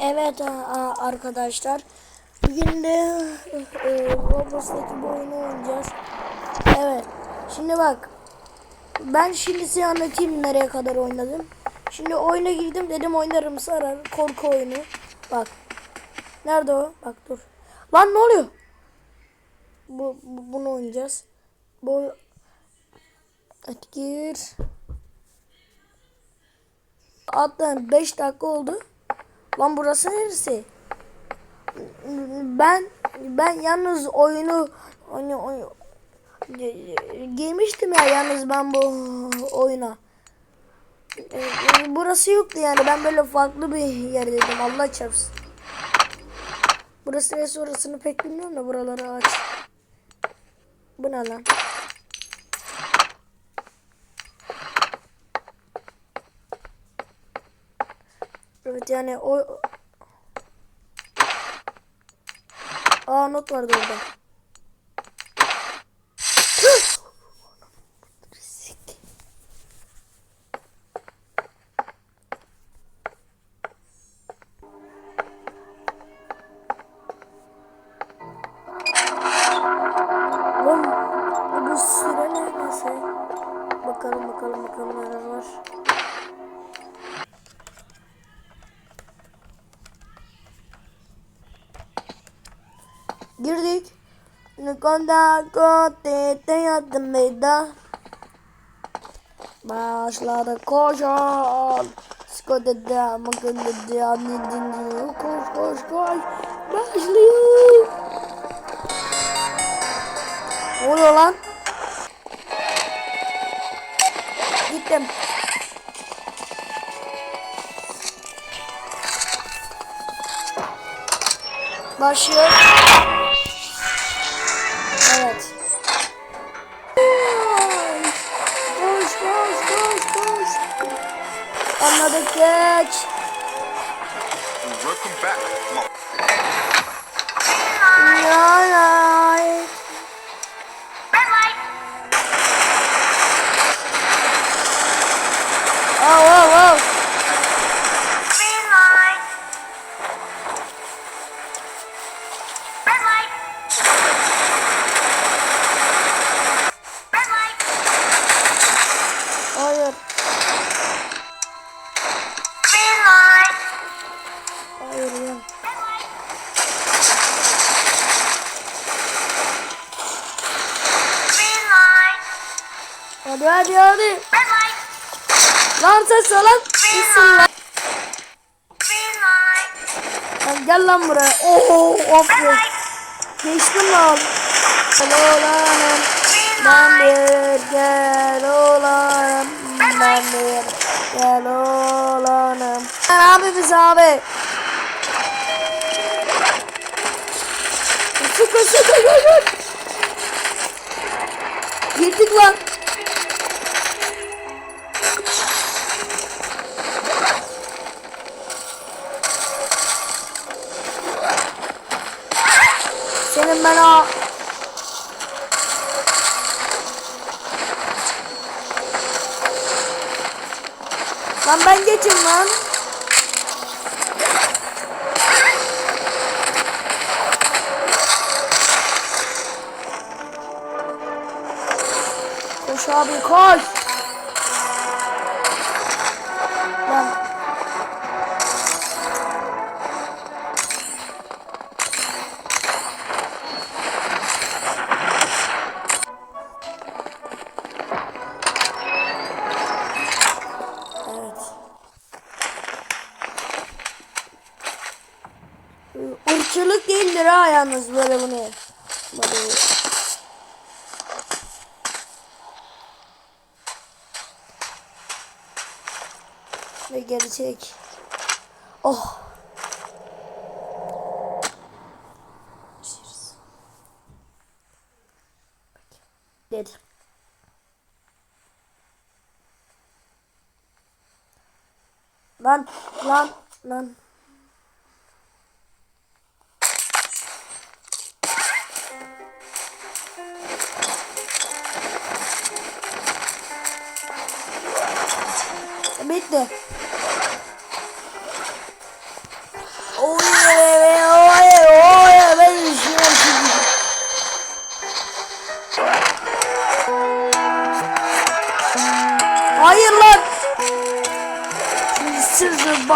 Evet arkadaşlar. Bugün de e, Roblox'taki bu oyunu oynayacağız. Evet. Şimdi bak. Ben şimdi size anlatayım nereye kadar oynadım. Şimdi oyuna girdim dedim oynarım sarar korku oyunu. Bak. Nerede o? Bak dur. Lan ne oluyor? Bu, bu bunu oynayacağız. Bu Hadi gir. Hatta 5 dakika oldu. Lan burası neresi? Ben ben yalnız oyunu oyunu, oyunu girmiştim ya yalnız ben bu oyuna. Burası yoktu yani ben böyle farklı bir yerdeydim Allah çarpsın. Burası neresi orasını pek bilmiyorum da buraları aç. Bu ne lan? Evet yani o Aa not vardı orada. Nukonda kote te yadımda. Başladı koşan. Skoda da makında da anne dinliyor. Koş koş koş. Başlıyor. Ne oluyor lan? Gittim. Başlıyor. Geç. Hadi hadi hadi. Lan sen salak mısın lan? Lan gel lan buraya. Oo, aferin. Geçtim lan. Gel oğlanım. Ben bir gel oğlanım. Ben bir gel oğlanım. Sen abi biz abi. Sıkı sıkı gel Girdik lan. Senin ben o Lan ben geçim lan. Irkçılık değildir ha yalnız böyle bunu. Böyle. Ve gerçek. Oh. Cheers. Dedi. Lan lan lan.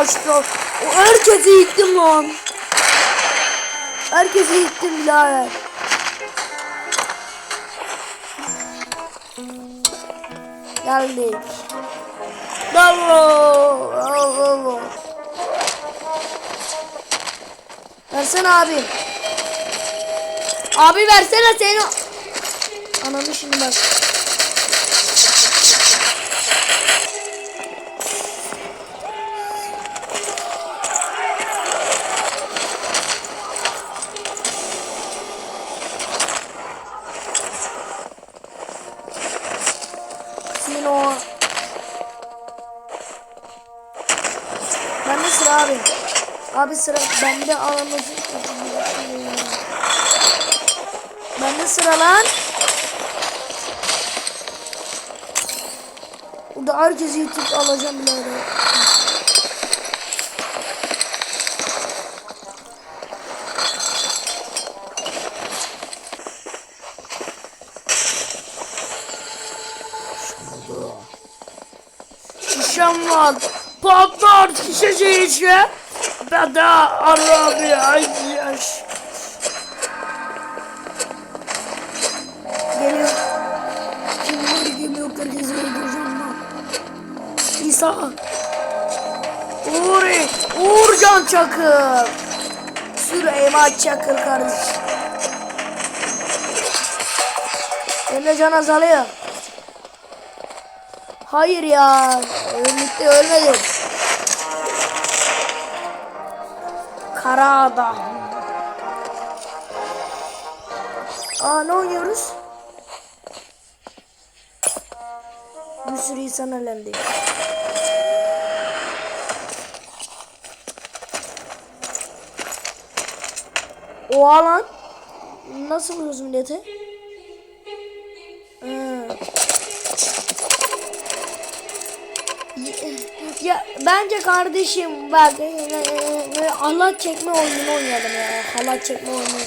Başta. O herkesi yıktım lan. Herkesi yıktım birader. Geldik. Bravo. Bravo. Versene abi. Abi versene seni. Ananı şimdi bak. Abi sıra bende alamazsın. Bende sıra lan. Burada herkesi yitip alacağım birader. Şişem var. Patlar şişeci içe. Ben de arabi ay yaş. Geliyor. Kim var geliyor herkese öldüreceğim lan. İsa. Uğur, Uğurcan Çakır. Süleyman Çakır kardeş. Emre Can azalıyor. Hayır ya. Birlikte ölmedim. Kara adam. Aa ne oynuyoruz? Bir sürü insan elendi. Oha lan. Nasıl vuruyoruz millete? Ya bence kardeşim bak halat çekme oyunu oynayalım ya. Halat çekme oyunu.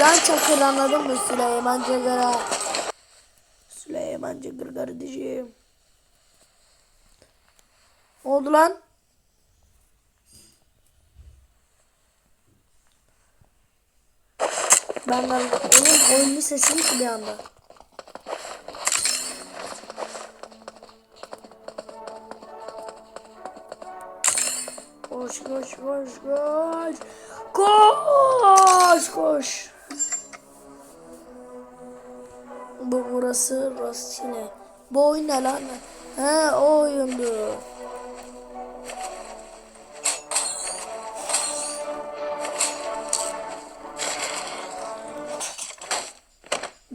Ben çakır anladın mı Süleyman Çakır'a? Süleyman Çakır kardeşim. Oldu lan? Ben ben onun oyunun sesi gitti bir anda. Koş koş koş koş. Koş koş. Bu burası Rostine. Bu oyun ne lan? He o oyundu.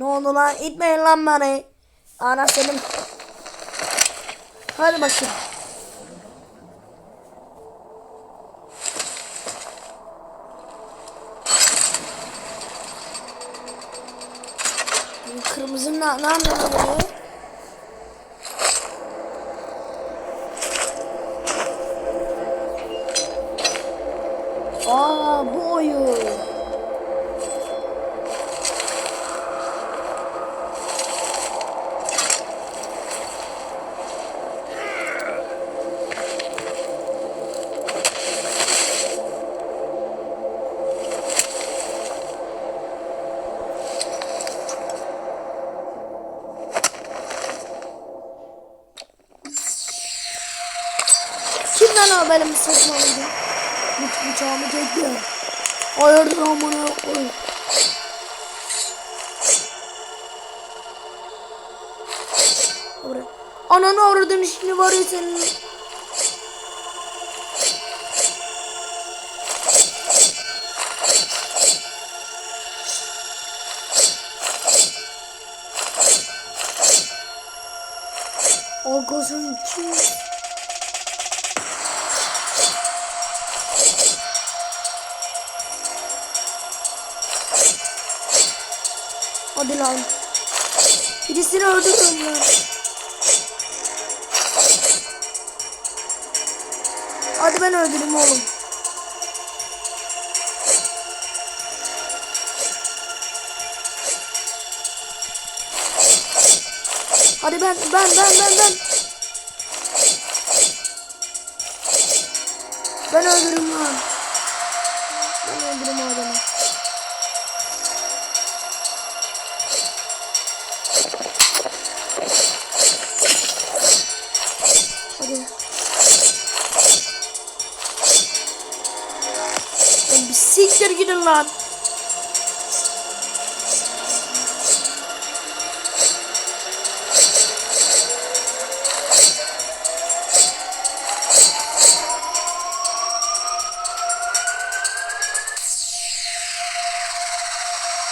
Oldu lan? İtmeyin lan beni. Ana senin. Hadi bakayım. Kırmızı ne, ne anlamına geliyor? Aa bu oyun. Lan o benim sırtım alıydı? Bıç bıçağımı çekti. Hayırdır amına koy. Oraya. Ananı avradın şimdi var ya senin. Agazın içi. Hadi lan. Bir Birisini öldürün lan. Hadi ben öldüreyim oğlum. Hadi ben ben ben ben ben. Ben öldürürüm lan. Ben öldürürüm adamı. Lan.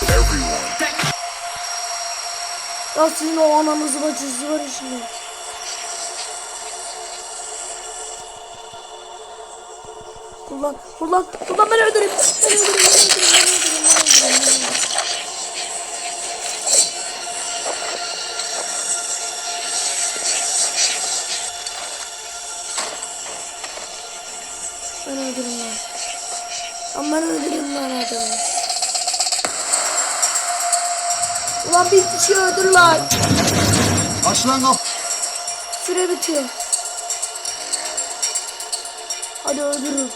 Everyone. Ya sizin o ananızı bacınızı var şimdi. Ulan, ulan, ben öldüreyim. Ben öldüreyim, ben öldüreyim, ben öldüreyim, ben öldüreyim, ben öldüreyim. Ben öldüreyim lan. Ama ben öldüreyim lan adamı. Ulan bir kişi öldür lan. Aç lan kap. Süre bitiyor. Hadi öldürün.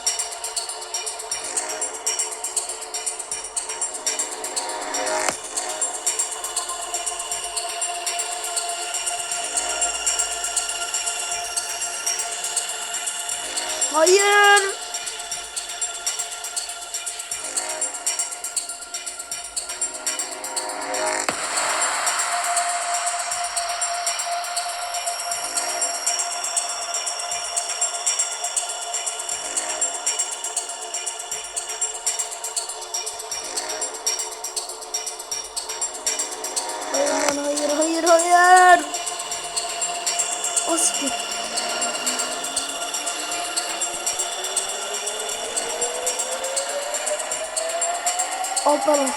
Alttalar.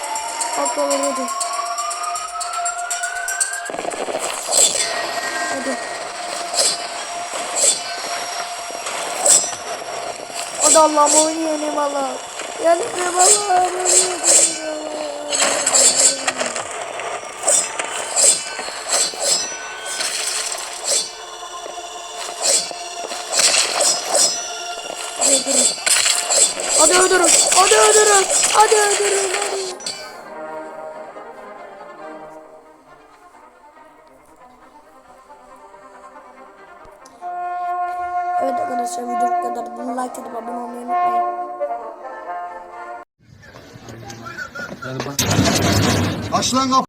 Alttalar hadi. Hadi. Hadi Allah'ım oyunu yeneyim Allah'ım. Yeneyim Allah'ım. Yeneyim Allah'ım. Hadi öldürün. Hadi öldürün. Hadi öldürün. Hadi. Evet arkadaşlar video bu kadar. Like atıp abone olmayı unutmayın. Aç lan kap.